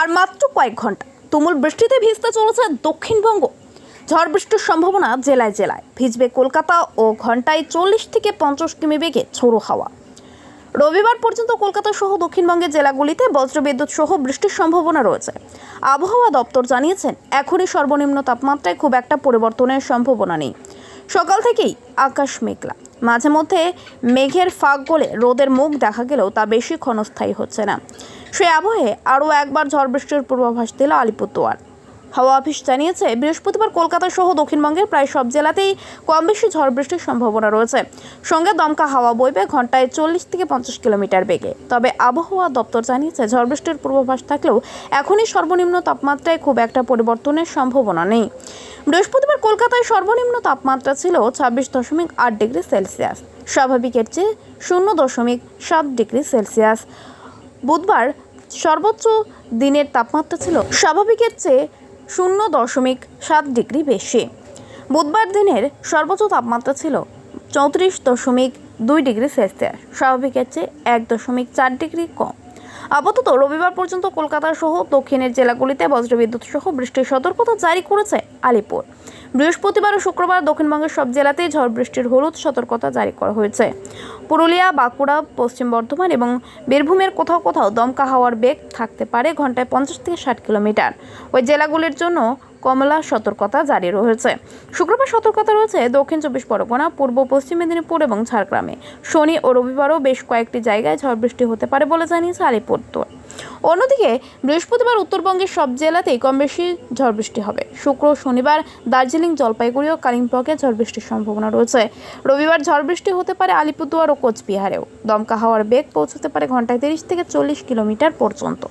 আর মাত্র কয়েক ঘণ্টা। তুমুল বৃষ্টিতে ভিজতে চলেছে দক্ষিণবঙ্গ। ঝড় বৃষ্টির সম্ভাবনা জেলায় জেলায়। ভিজবে কলকাতা ও ঘন্টায় চল্লিশ থেকে পঞ্চাশ কিমি বেগে ঝোড়ো হাওয়া। রবিবার পর্যন্ত কলকাতা সহ দক্ষিণবঙ্গের জেলাগুলিতে বজ্রবিদ্যুৎ সহ বৃষ্টির সম্ভাবনা রয়েছে। আবহাওয়া দপ্তর জানিয়েছেন, এখনই সর্বনিম্ন তাপমাত্রায় খুব একটা পরিবর্তনের সম্ভাবনা নেই। সকাল থেকেই আকাশ মেঘলা। মাঝে মধ্যে মেঘের ফাঁক গলে রোদের মুখ দেখা গেলেও তা বেশি ক্ষণস্থায়ী হচ্ছে না। সে আবহে আরও একবার ঝড় বৃষ্টির পূর্বাভাস দিল আলিপুরদুয়ার। হাওয়া অফিস জানিয়েছে, বৃহস্পতিবার কলকাতা সহ দক্ষিণবঙ্গের প্রায় সব জেলাতেই কম বেশি ঝড় বৃষ্টির সম্ভাবনা রয়েছে। সঙ্গে দমকা হাওয়া বইবে ঘন্টায় চল্লিশ থেকে পঞ্চাশ কিলোমিটার বেগে। তবে আবহাওয়া দপ্তর জানিয়েছে, ঝড় বৃষ্টির পূর্বাভাস থাকলেও এখনই সর্বনিম্ন তাপমাত্রায় খুব একটা পরিবর্তনের সম্ভাবনা নেই। বৃহস্পতিবার কলকাতায় সর্বনিম্ন তাপমাত্রা ছিল ছাব্বিশ দশমিক আট ডিগ্রি সেলসিয়াস। স্বাভাবিকের চেয়ে শূন্য দশমিক সাত ডিগ্রি সেলসিয়াস। বুধবার সর্বোচ্চ দিনের তাপমাত্রা ছিল স্বাভাবিকের চেয়ে শূন্য দশমিক সাত ডিগ্রি বেশি। বুধবার দিনের সর্বোচ্চ তাপমাত্রা ছিল চৌত্রিশ দশমিক দুই ডিগ্রি সেলসিয়াস, স্বাভাবিকের চেয়ে এক দশমিক চার ডিগ্রি কম। আপাতত রবিবার পর্যন্ত কলকাতা সহ দক্ষিণের জেলাগুলিতে বজ্রবিদ্যুৎ সহ বৃষ্টির সতর্কতা জারি করেছে আলিপুর। বৃহস্পতিবার ও শুক্রবার দক্ষিণবঙ্গের সব জেলাতেই ঝড় বৃষ্টির হলুদ সতর্কতা জারি করা হয়েছে। পুরুলিয়া, বাঁকুড়া, পশ্চিম বর্ধমান এবং বীরভূমের কোথাও কোথাও দমকা হাওয়ার বেগ থাকতে পারে ঘন্টায় পঞ্চাশ থেকে ষাট কিলোমিটার। ওই জেলাগুলির জন্য কমলা সতর্কতা জারি রয়েছে। শুক্রবার সতর্কতা রয়েছে দক্ষিণ চব্বিশ পরগনা, পূর্ব, পশ্চিম মেদিনীপুর এবং ঝাড়গ্রামে। শনি ও রবিবারও বেশ কয়েকটি জায়গায় ঝড় বৃষ্টি হতে পারে বলে জানিয়েছে আলিপুরদুয়ার। অন্যদিকে বৃহস্পতিবার উত্তরবঙ্গের সব জেলাতেই কম বেশি ঝড় বৃষ্টি হবে। শুক্র শনিবার দার্জিলিং, জলপাইগুড়ি ও কালিম্পংয়ে ঝড় বৃষ্টির সম্ভাবনা রয়েছে। রবিবার ঝড় বৃষ্টি হতে পারে আলিপুরদুয়ার ও কোচবিহারেও। দমকা হাওয়ার বেগ পৌঁছতে পারে ঘন্টায় তিরিশ থেকে চল্লিশ কিলোমিটার পর্যন্ত।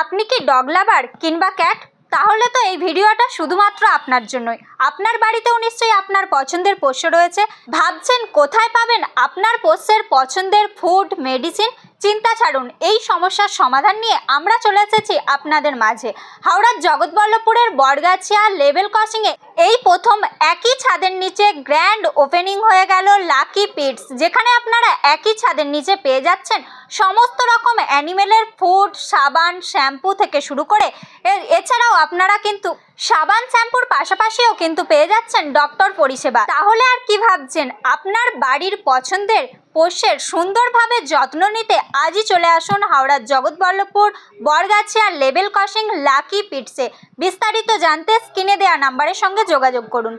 আপনি কি ডগ লাভার কিংবা ক্যাট? তাহলে তো এই ভিডিওটা শুধুমাত্র আপনার জন্যই। আপনার বাড়িতেও নিশ্চয়ই আপনার পছন্দের পোষ্য রয়েছে। ভাবছেন কোথায় পাবেন আপনার পোষ্যের পছন্দের ফুড মেডিসিন চিন্তা ছাড়ুন, এই সমস্যার সমাধান নিয়ে আমরা চলে এসেছি আপনাদের মাঝে। হাওড়ার জগৎবল্লভপুরের বটগাছিয়া লেভেল ক্রসিংয়ে এই প্রথম একই ছাদের নিচে গ্র্যান্ড ওপেনিং হয়ে গেল লাকি পিটস, যেখানে আপনারা একই ছাদের নিচে পেয়ে যাচ্ছেন সমস্ত রকম অ্যানিমেলের ফুড, সাবান, শ্যাম্পু থেকে শুরু করে এছাড়াও আপনারা কিন্তু সাবান, শ্যাম্পুর পাশাপাশিও কিন্তু পেয়ে যাচ্ছেন ডক্টর পরিষেবা। তাহলে আর কি ভাবছেন? আপনার বাড়ির পছন্দের পোষ্যের সুন্দরভাবে যত্ন নিতে আজই চলে আসুন হাওড়ার Jagatballavpur, Borgachhia level crossing, lucky পিটসে। বিস্তারিত জানতে স্ক্রিনে দেওয়া নাম্বারের সঙ্গে যোগাযোগ করুন।